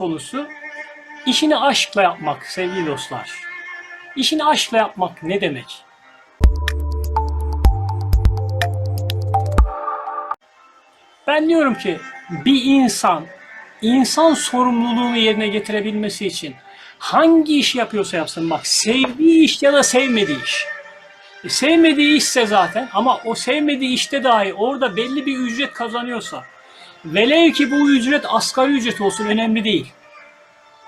konusu işini aşkla yapmak sevgili dostlar. İşini aşkla yapmak ne demek? Ben diyorum ki bir insan insan sorumluluğunu yerine getirebilmesi için hangi iş yapıyorsa yapsın bak sevdiği iş ya da sevmediği iş. E, sevmediği işse zaten ama o sevmediği işte dahi orada belli bir ücret kazanıyorsa velev ki bu ücret asgari ücret olsun önemli değil.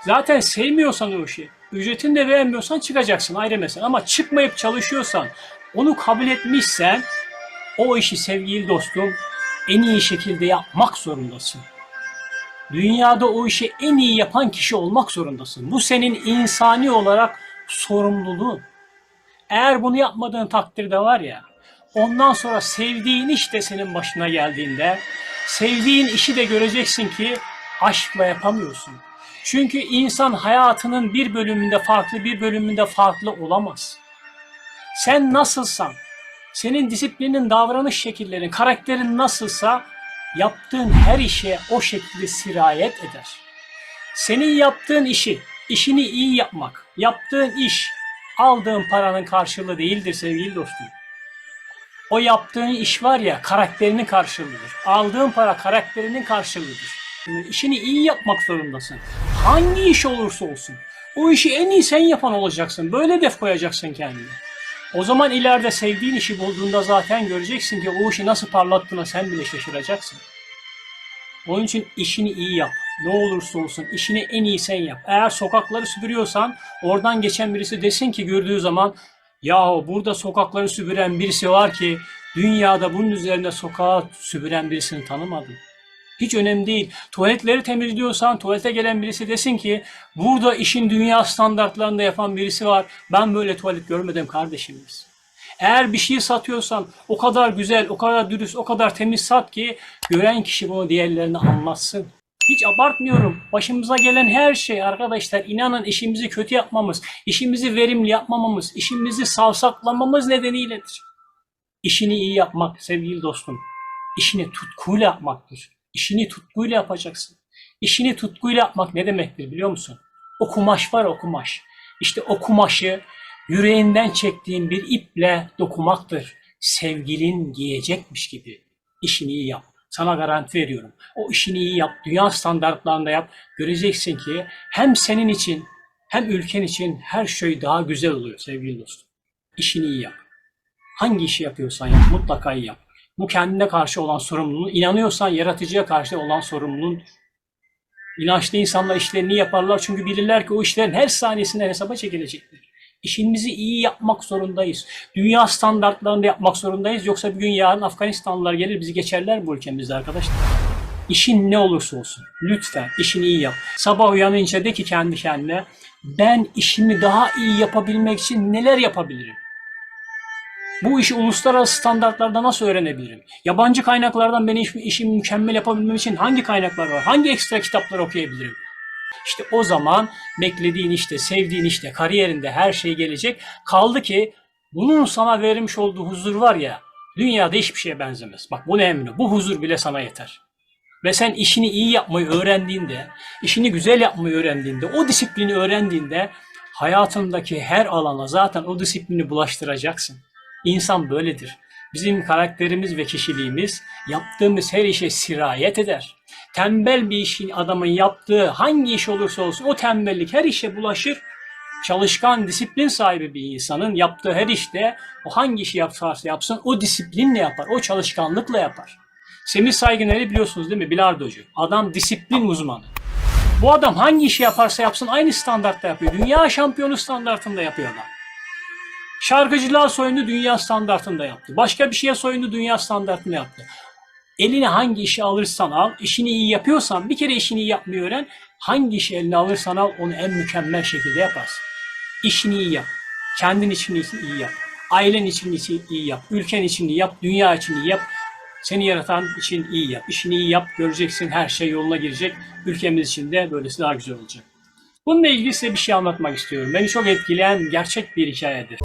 Zaten sevmiyorsan o işi, ücretini de vermiyorsan çıkacaksın ayrı mesele. Ama çıkmayıp çalışıyorsan, onu kabul etmişsen o işi sevgili dostum en iyi şekilde yapmak zorundasın. Dünyada o işi en iyi yapan kişi olmak zorundasın. Bu senin insani olarak sorumluluğun. Eğer bunu yapmadığın takdirde var ya, ondan sonra sevdiğin iş de senin başına geldiğinde, sevdiğin işi de göreceksin ki aşkla yapamıyorsun. Çünkü insan hayatının bir bölümünde farklı, bir bölümünde farklı olamaz. Sen nasılsan, senin disiplinin, davranış şekillerin, karakterin nasılsa yaptığın her işe o şekilde sirayet eder. Senin yaptığın işi, işini iyi yapmak, yaptığın iş aldığın paranın karşılığı değildir sevgili dostum. O yaptığın iş var ya karakterinin karşılığıdır. Aldığın para karakterinin karşılığıdır. Şimdi işini iyi yapmak zorundasın. Hangi iş olursa olsun. O işi en iyi sen yapan olacaksın. Böyle def koyacaksın kendine. O zaman ileride sevdiğin işi bulduğunda zaten göreceksin ki o işi nasıl parlattığına sen bile şaşıracaksın. Onun için işini iyi yap. Ne olursa olsun işini en iyi sen yap. Eğer sokakları süpürüyorsan oradan geçen birisi desin ki gördüğü zaman ya burada sokakları süpüren birisi var ki dünyada bunun üzerinde sokağa süpüren birisini tanımadım. Hiç önemli değil. Tuvaletleri temizliyorsan tuvalete gelen birisi desin ki burada işin dünya standartlarında yapan birisi var. Ben böyle tuvalet görmedim kardeşimiz. Eğer bir şey satıyorsan o kadar güzel, o kadar dürüst, o kadar temiz sat ki gören kişi bunu diğerlerine anlatsın. Hiç abartmıyorum. Başımıza gelen her şey arkadaşlar inanın işimizi kötü yapmamız, işimizi verimli yapmamamız, işimizi savsaklamamız nedeniyledir. İşini iyi yapmak sevgili dostum. İşini tutkuyla yapmaktır. İşini tutkuyla yapacaksın. İşini tutkuyla yapmak ne demektir biliyor musun? O kumaş var o kumaş. İşte o yüreğinden çektiğin bir iple dokumaktır. Sevgilin giyecekmiş gibi. İşini iyi yap. Sana garanti veriyorum. O işini iyi yap. Dünya standartlarında yap. Göreceksin ki hem senin için hem ülken için her şey daha güzel oluyor sevgili dostum. İşini iyi yap. Hangi işi yapıyorsan yap. Mutlaka iyi yap. Bu kendine karşı olan sorumluluğun, inanıyorsan yaratıcıya karşı olan sorumluluğun. İnançlı insanlar işlerini yaparlar çünkü bilirler ki o işlerin her saniyesinden hesaba çekilecektir. İşimizi iyi yapmak zorundayız. Dünya standartlarında yapmak zorundayız. Yoksa bir gün yarın Afganistanlılar gelir bizi geçerler bu ülkemizde arkadaşlar. İşin ne olursa olsun lütfen işini iyi yap. Sabah uyanınca de ki kendi kendine ben işimi daha iyi yapabilmek için neler yapabilirim? Bu işi uluslararası standartlarda nasıl öğrenebilirim? Yabancı kaynaklardan ben iş, işimi mükemmel yapabilmem için hangi kaynaklar var? Hangi ekstra kitaplar okuyabilirim? İşte o zaman beklediğin işte, sevdiğin işte, kariyerinde her şey gelecek. Kaldı ki bunun sana vermiş olduğu huzur var ya, dünyada hiçbir şeye benzemez. Bak bu ne emri, bu huzur bile sana yeter. Ve sen işini iyi yapmayı öğrendiğinde, işini güzel yapmayı öğrendiğinde, o disiplini öğrendiğinde hayatındaki her alana zaten o disiplini bulaştıracaksın. İnsan böyledir. Bizim karakterimiz ve kişiliğimiz yaptığımız her işe sirayet eder. Tembel bir işin adamın yaptığı hangi iş olursa olsun o tembellik her işe bulaşır. Çalışkan, disiplin sahibi bir insanın yaptığı her işte o hangi işi yaparsa yapsın o disiplinle yapar, o çalışkanlıkla yapar. Semih Saygıner'i biliyorsunuz değil mi? Bilardocu. Adam disiplin uzmanı. Bu adam hangi işi yaparsa yapsın aynı standartta yapıyor. Dünya şampiyonu standartında yapıyor adam. Şarkıcılığa soyundu dünya standartında yaptı. Başka bir şeye soyundu dünya standartında yaptı. Eline hangi işi alırsan al, işini iyi yapıyorsan bir kere işini iyi yapmayı öğren. Hangi işi eline alırsan al onu en mükemmel şekilde yaparsın. İşini iyi yap. Kendin için iyi yap. Ailen için iyi yap. Ülken için iyi yap. Dünya için iyi yap. Seni yaratan için iyi yap. İşini iyi yap. Göreceksin her şey yoluna girecek. Ülkemiz için de böylesi daha güzel olacak. Bununla ilgili size bir şey anlatmak istiyorum. Beni çok etkileyen gerçek bir hikayedir.